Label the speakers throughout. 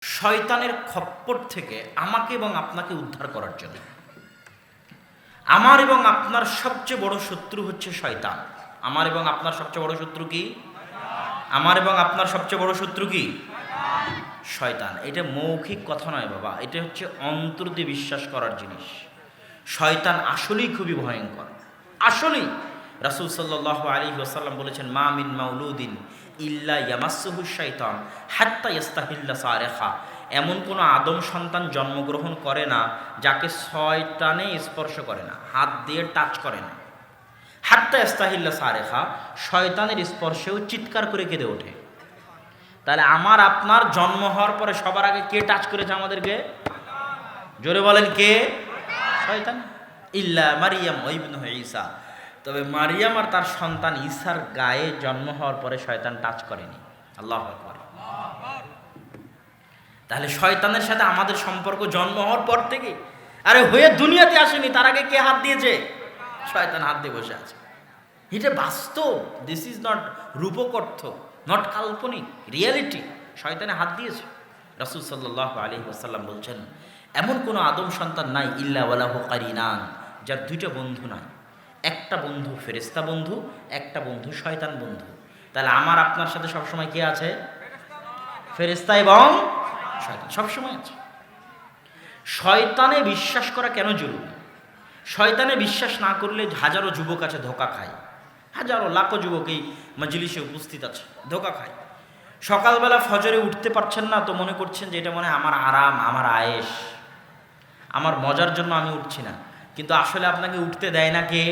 Speaker 1: শয়তানের খপ্পর থেকে আমাকে এবং আপনাকে উদ্ধার করার জন্য। আমার এবং আপনার সবচেয়ে বড় শত্রু হচ্ছে শয়তান। আমার এবং আপনার সবচেয়ে বড় শত্রু কি? আমার এবং আপনার সবচেয়ে বড় শত্রু কি? শয়তান। এটা মৌখিক কথা নয় বাবা, এটা হচ্ছে অন্তর দিয়ে বিশ্বাস করার জিনিস। শয়তান আসলেই খুবই ভয়ঙ্কর। আসলেই। রাসুল সাল্লাহ আলী ওসাল্লাম বলেছেন, মা মিন মাউলুদ্দিন ইল্লা ইয়ামাসুহু শৈতান হাত্তা ইস্তাহিল্লা সারেখা। এমন কোনো আদম সন্তান জন্মগ্রহণ করে না, যাকে শয়তানে স্পর্শ করে না, হাত দিয়ে টাচ করে না। হাত্তা ইস্তাহিল্লা সারেখা, শয়তানের স্পর্শেও চিৎকার করে কেঁদে ওঠে। তাহলে আমার, আপনার জন্ম হওয়ার পরে সবার আগে কে টাচ করেছে আমাদেরকে? জোরে বলেন কে? শয়তান। ইল্লা মারিয়াম ইবনু ঈসা। তবে মারিয়াম আর তার সন্তান ঈসার গায়ে জন্ম হওয়ার পরে শয়তান টাচ করেনি। আল্লাহ তাহলে শয়তানের সাথে আমাদের সম্পর্ক জন্ম হওয়ার পর থেকে? আরে হয়ে দুনিয়াতে আসেনি, তার আগে কে হাত দিয়েছে? শয়তান হাত দিয়ে বসে আছে। এটা বাস্তব দিস ইজ নট রূপকর্থ নট কাল্পনিক রিয়ালিটি শয়তানে হাত দিয়েছে। রাসুল সাল্লাহ আলী ওসাল্লাম বলছেন, এমন কোনো আদম সন্তান নাই, ইল্লা ওয়ালাহু কারিনান, যার দুইটা বন্ধু নাই। একটা বন্ধু ফেরেস্তা বন্ধু, একটা বন্ধু, শয়তান বন্ধু। তাহলে আমার, আপনার সাথে সবসময় কে আছে? ফেরেস্তা এবং শয়তান। সবসময় আছে। শয়তানে বিশ্বাস করা কেন জরুরি? শয়তানে বিশ্বাস না করলে হাজারো যুবক আছে, ধোকা খায়। হাজারো, লাখো যুবক এই মজলিসে উপস্থিত আছে, ধোকা খায়। সকালবেলা ফজরে উঠতে পারছেন না তো মনে করছেন যে এটা মনে আমার আরাম, আমার আয়েস আমার মজার জন্য আমি উঠছি না। কিন্তু আসলে আপনাকে উঠতে দেয় না কে?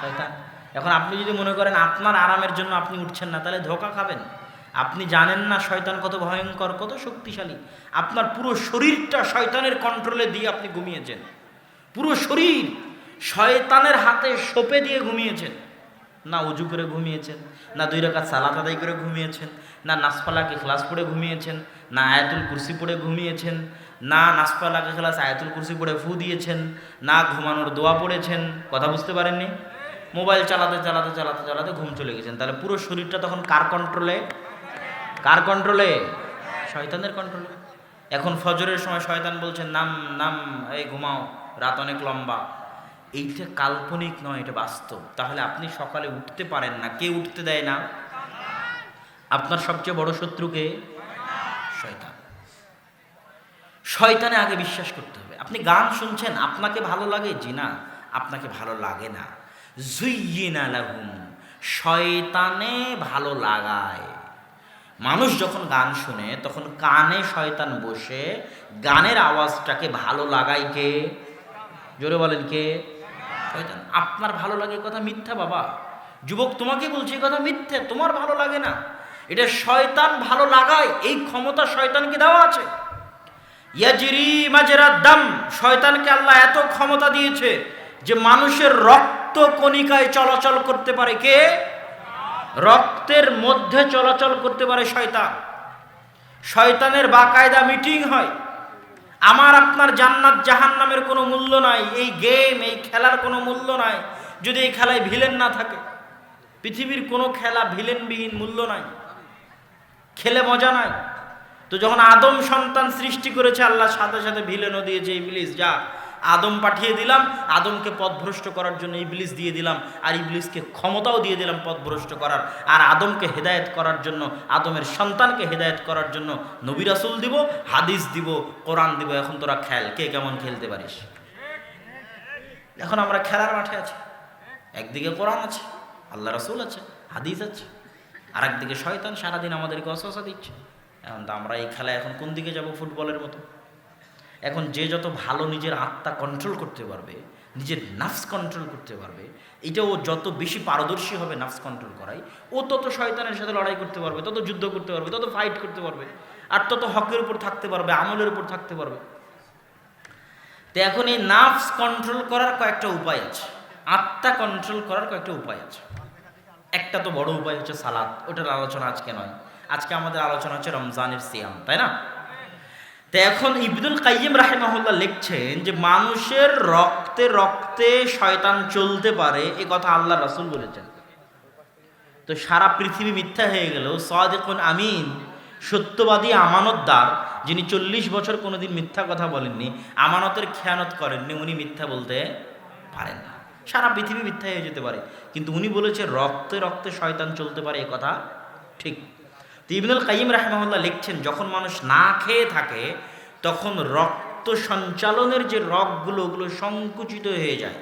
Speaker 1: শয়তান। এখন আপনি যদি মনে করেন আপনার আরামের জন্য আপনি উঠছেন না, তাহলে ধোকা খাবেন। আপনি জানেন না শয়তান কত ভয়ঙ্কর, কত শক্তিশালী। আপনার পুরো শরীরটা শয়তানের কন্ট্রোলে দিয়ে আপনি ঘুমিয়েছেন। পুরো শরীর শয়তানের হাতে সোপে দিয়ে ঘুমিয়েছেন। না উজু করে ঘুমিয়েছেন, না দুই রাকাত সালাত আদায় করে ঘুমিয়েছেন, না নাসপালাকে ক্লাস পড়ে ঘুমিয়েছেন, না আয়াতুল কুরসি পড়ে ঘুমিয়েছেন না নাসপালাকে খেলা আয়াতুল কুরসি পড়ে ফু দিয়েছেন, না ঘুমানোর দোয়া পড়েছেন, কথা বুঝতে পারেননি? মোবাইল চালাতে চালাতে চালাতে চালাতে ঘুম চলে গেছেন। তাহলে পুরো শরীরটা তখন কার কন্ট্রোলে কার কন্ট্রোলে শয়তানের কন্ট্রোলে এখন ফজরের সময় শয়তান বলছেন নাম নাম, এই ঘুমাও, রাত অনেক লম্বা। এইটা কাল্পনিক নয়, এটা বাস্তব। তাহলে আপনি সকালে উঠতে পারেন না। কে উঠতে দেয় না? আপনার সবচেয়ে বড় শত্রুকে শয়তান। শয়তানে আগে বিশ্বাস করতে হবে। আপনি গান শুনছেন, আপনাকে ভালো লাগে? জি না, আপনাকে ভালো লাগে না। জুইয়িনা লাহুম, শয়তানে ভালো লাগায়। মানুষ যখন গান শুনে, তখন কানে শয়তান বসে, গানের আওয়াজটাকে ভালো লাগায় কে? জোরে বলেন কে? শয়তান। আপনার ভালো লাগে কথা মিথ্যা বাবা। যুবক তোমাকে বলছি কথা মিথ্যে, তোমার ভালো লাগে না। এটা শয়তান ভালো লাগায়, এই ক্ষমতা শয়তানকে দেওয়া আছে। ইয়াজিরি মাজেরার দাম, শয়তানকে আল্লাহ এত ক্ষমতা দিয়েছে যে মানুষের রক্ত কণিকায় চলাচল করতে পারে কে? রক্তের মধ্যে চলাচল করতে পারে শয়তান। শয়তানের বাকায়দা মিটিং হয়। আমার, আপনার জান্নাত জাহান নামের কোনো মূল্য নাই, এই গেম, এই খেলার কোনো মূল্য নাই, যদি এই খেলায় ভিলেন না থাকে। পৃথিবীর কোনো খেলা ভিলেনবিহীন মূল্য নাই। খেলে মজা নাই। তো যখন আদম সন্তান সৃষ্টি করেছে, আল্লাহ সাথে সাথে ভিলেনও দিয়েছে, ইবলিস, যা আদম পাঠিয়ে দিলাম, আদমকে পথভ্রষ্ট করার জন্য ইবলিস দিয়ে দিলাম, আর ইবলিসকে ক্ষমতাও দিয়ে দিলাম পথভ্রষ্ট করার, আর আদমকে হেদায়েত করার জন্য, আদমের সন্তানকে হেদায়েত করার জন্য নবী রাসুল দিব, হাদিস দিব, কোরআন দিব। এখন তোরা খেল, কে কেমন খেলতে পারিস? এখন আমরা খেলার মাঠে আছি। একদিকে কোরআন আছে, আল্লাহ রাসুল আছে, হাদিস আছে আর একদিকে শয়তান সারাদিন আমাদেরকে অসহসা দিচ্ছে। এখন তো আমরা এই খেলায় এখন কোন দিকে যাব? ফুটবলের মতো। এখন যে যত ভালো নিজের আত্মা কন্ট্রোল করতে পারবে, নিজের নাফস কন্ট্রোল করতে পারবে, এটা ও যত বেশি পারদর্শী হবে নাফস কন্ট্রোল করাই ও তত শয়তানের সাথে লড়াই করতে পারবে, তত যুদ্ধ করতে পারবে, তত ফাইট করতে পারবে, আর তত হকের উপর থাকতে পারবে, আমলের উপর থাকতে পারবে। তো এখন এই নাফস কন্ট্রোল করার কয়েকটা উপায় আছে। আত্মা কন্ট্রোল করার কয়েকটা উপায় আছে। একটা তো বড় উপায় হচ্ছে সালাদ, ওটার আলোচনা আজকে নয়। আজকে আমাদের আলোচনা হচ্ছে রমজানের সিয়াম, তাই না? তো এখন ইবদুল কাইম রাহেমাহুল্লাহ লিখছেন যে মানুষের রক্তে রক্তে শয়তান চলতে পারে, এ কথা আল্লাহ রাসুল বলেছেন। তো সারা পৃথিবী মিথ্যা হয়ে গেল সাদেকুন আমিন, সত্যবাদী আমানতদার, যিনি চল্লিশ বছর কোনোদিন মিথ্যা কথা বলেননি, আমানতের খেয়ানত করেননি, উনি মিথ্যা বলতে পারেন না। সারা পৃথিবী মিথ্যা হয়ে যেতে পারে। কিন্তু উনি বলেছে রক্তে রক্তে শয়তান চলতে পারে, এ কথা ঠিক। তো ইবনুল কাইম রাহমাহুল্লাহ লিখছেন, যখন মানুষ না খেয়ে থাকে, তখন রক্ত সঞ্চালনের যে রগগুলো, ওগুলো সংকুচিত হয়ে যায়।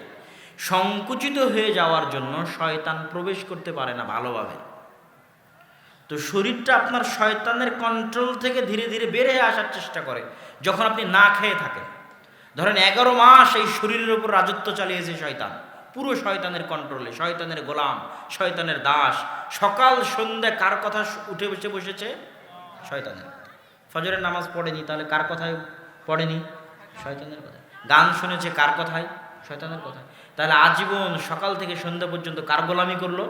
Speaker 1: সংকুচিত হয়ে যাওয়ার জন্য শয়তান প্রবেশ করতে পারে না ভালোভাবে। তো শরীরটা আপনার শয়তানের কন্ট্রোল থেকে ধীরে ধীরে বেড়ে আসার চেষ্টা করে, যখন আপনি না খেয়ে থাকেন। ধরেন এগারো মাস এই শরীরের উপর রাজত্ব চালিয়েছে শয়তান। পুরো শয়তানের কন্ট্রোলে শয়তানের গোলাম, শয়তানের দাস। সকাল, সন্ধ্যা কার কথা উঠে বসে বসেছে? শয়তানের। ফজরের নামাজ পড়েনি, তাহলে কার কথায় পড়েনি? শয়তানের কথায়। গান শুনেছে কার কথায়? শয়তানের কথায়। তাহলে আজীবন সকাল থেকে সন্ধ্যা পর্যন্ত কার গোলামি করল?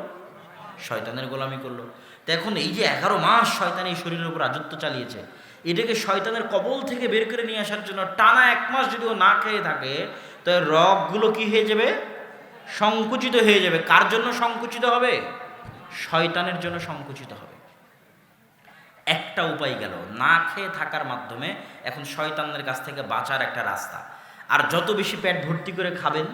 Speaker 1: শয়তানের গোলামি করল। তো এখন এই যে এগারো মাস শয়তান এই শরীরের উপর রাজত্ব চালিয়েছে, এটাকে শয়তানের কবল থেকে বের করে নিয়ে আসার জন্য টানা এক মাস যদি ও না খেয়ে থাকে, তো রগগুলো কি হয়ে যাবে? সংকুচিত হয়ে যাবে। কার জন্য সংকুচিত হবে? শয়তানের জন্য সংকুচিত হবে। একটা উপায় গেল, না খেয়ে থাকার মাধ্যমে এখন শয়তানের কাছ থেকে বাঁচার একটা রাস্তা। আর যত বেশি পেট ভর্তি করে খাবেন,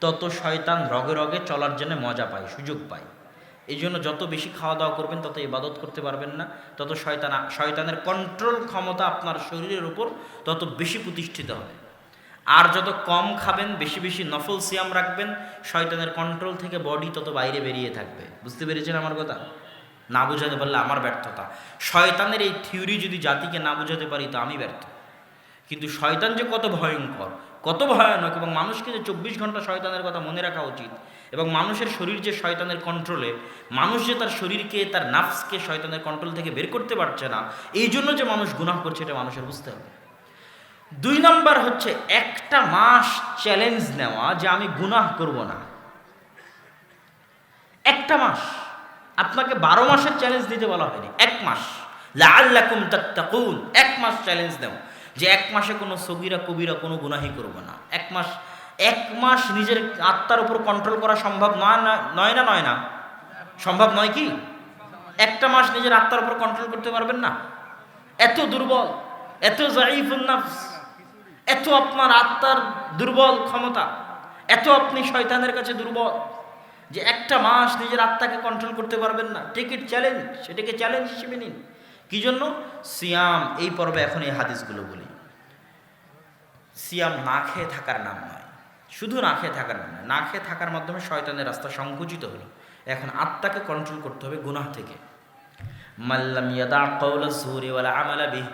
Speaker 1: তত শয়তান রগে রগে চলার জন্য মজা পায়, সুযোগ পায়। এই জন্য যত বেশি খাওয়া দাওয়া করবেন, তত ইবাদত করতে পারবেন না। তত শয়তান, শয়তানের কন্ট্রোল ক্ষমতা আপনার শরীরের উপর তত বেশি প্রতিষ্ঠিত হবে। আর যত কম খাবেন, বেশি বেশি নফল সিয়াম রাখবেন, শয়তানের কন্ট্রোল থেকে বডি তত বাইরে বেরিয়ে থাকবে। বুঝতে পেরেছেন আমার কথা? না বোঝাতে পারলে আমার ব্যর্থতা। শয়তানের এই থিওরি যদি জাতিকে না বোঝাতে পারি, তো আমি ব্যর্থ। কিন্তু শয়তান যে কত ভয়ঙ্কর, কত ভয়ানক এবং মানুষকে যে চব্বিশ ঘণ্টা শয়তানের কথা মনে রাখা উচিত এবং মানুষের শরীর যে শয়তানের কন্ট্রোলে মানুষ যে তার শরীরকে, তার নাফসকে শয়তানের কন্ট্রোল থেকে বের করতে পারছে না, এই জন্য যে মানুষ গুনাহ করছে, এটা মানুষের বুঝতে হবে। দুই নম্বর হচ্ছে একটা মাস চ্যালেঞ্জ নেওয়া যে আমি গুনাহ করব না। একটা মাস। আপনাকে বারো মাসের চ্যালেঞ্জ দিতে বলা হয়নি। এক মাস। লাল্লাকুম তাত্তাকুন। এক মাস চ্যালেঞ্জ দেও। যে এক মাসে কোনো সগিরা, কবিরা কোনো গুনাহি করব না। এক মাস এক মাস নিজের আত্মার উপর কন্ট্রোল করা সম্ভব নয় না নয় না নয় না? সম্ভব নয় কি? একটা মাস নিজের আত্মার উপর কন্ট্রোল করতে পারবেন না? এত দুর্বল, এত জাইফুল নাফস। এত আপনার আত্মার দুর্বল ক্ষমতা, এত আপনি শয়তানের কাছে দুর্বল যে একটা মাস নিজের আত্মাকে কন্ট্রোল করতে পারবেন না। টেক ইট চ্যালেঞ্জ সেটাকে চ্যালেঞ্জ হিসেবে নিন। কি জন্য? সিয়াম, এই পর্বে এখন এই হাদিসগুলো বলি। সিয়াম না খেয়ে থাকার নাম নয়। শুধু না খেয়ে থাকার নাম নয়। না খেয়ে থাকার মাধ্যমে শয়তানের রাস্তা সংকুচিত হলো। এখন আত্মাকে কন্ট্রোল করতে হবে গুনাহ থেকে। মাল্লাম ইয়াদা কওলা জুরি ওয়ালা আমালা বিহ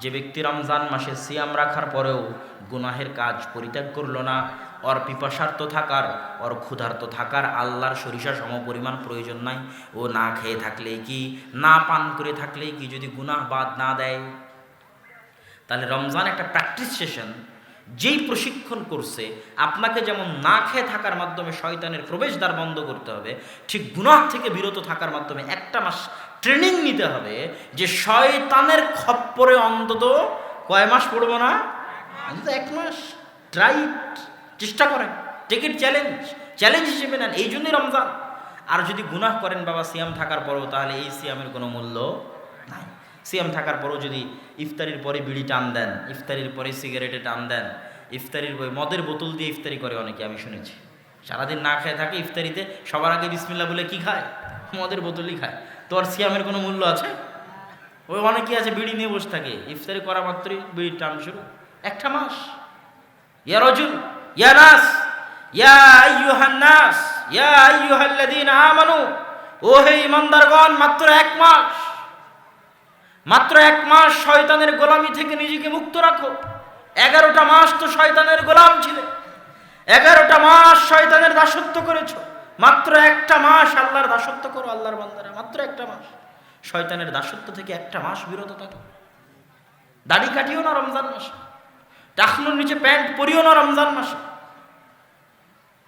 Speaker 1: যে ব্যক্তি রমজান মাসে সিয়াম রাখার পরেও গুনাহের কাজ পরিত্যাগ করল না, ওর পিপাসার্থ থাকার, ওর ক্ষুধার্ত থাকার আল্লাহর সরিষা সম পরিমাণ প্রয়োজন নাই। ও না খেয়ে থাকলেই কি, না পান করে থাকলেই কি যদি গুনাহ বাদ না দেয়? তাহলে রমজান একটা প্র্যাকটিস সেশন যেই প্রশিক্ষণ করছে, আপনাকে যেমন না খেয়ে থাকার মাধ্যমে শয়তানের প্রবেশদ্বার বন্ধ করতে হবে, ঠিক গুনাহ থেকে বিরত থাকার মাধ্যমে একটা মাস ট্রেনিং নিতে হবে যে শয়তানের খপ্পরে অন্তত কয় মাস পড়ব না? অন্তত এক মাস। ট্রাই চেষ্টা করেন। টেক ইট চ্যালেঞ্জ চ্যালেঞ্জ হিসেবে নেন। এই জন্যই রমজান। আর যদি গুনাহ করেন বাবা, সিয়াম থাকার পরও, তাহলে এই সিয়ামের কোনো মূল্য নাই। সিয়াম থাকার পরও যদি ইফতারির পরে বিড়ি টান দেন, ইফতারির পরে সিগারেটে টান দেন, ইফতারির পরে মদের বোতল দিয়ে ইফতারি করে অনেকে, আমি শুনেছি। সারাদিন না খেয়ে থাকে ইফতারিতে, সবার আগে বিসমিল্লা বলে কি খায়? মদের বোতলই খায়। তো আর সিয়ামের কোনো মূল্য আছে? ওই অনেকে আছে, বিড়ি নিয়ে বসে থাকে। ইফতারি করা মাত্রই বিড়ি টান শুরু। একটা মাস। ইয়া রজুল, ইয়া নাস, ইয়া আইয়ুহান নাস, ইয়া আইয়ুহাল্লাযীনা আমানু। হে ইমানদারগণ মাত্র এক মাস। মাত্র এক মাস শয়তানের গোলামি থেকে নিজেকে মুক্ত রাখো। এগারোটা মাস তো শয়তানের গোলাম ছিলে। এগারোটা মাস শয়তানের দাসত্ব করেছ। মাত্র একটা মাস আল্লাহর দাসত্ব করো, আল্লাহর বান্দারা। মাত্র একটা মাস। শয়তানের দাসত্ব থেকে একটা মাস বিরত থাকো। দাড়ি কাটিও না রমজান মাসে। টাকনুর নিচে প্যান্ট পরিও না রমজান মাসে।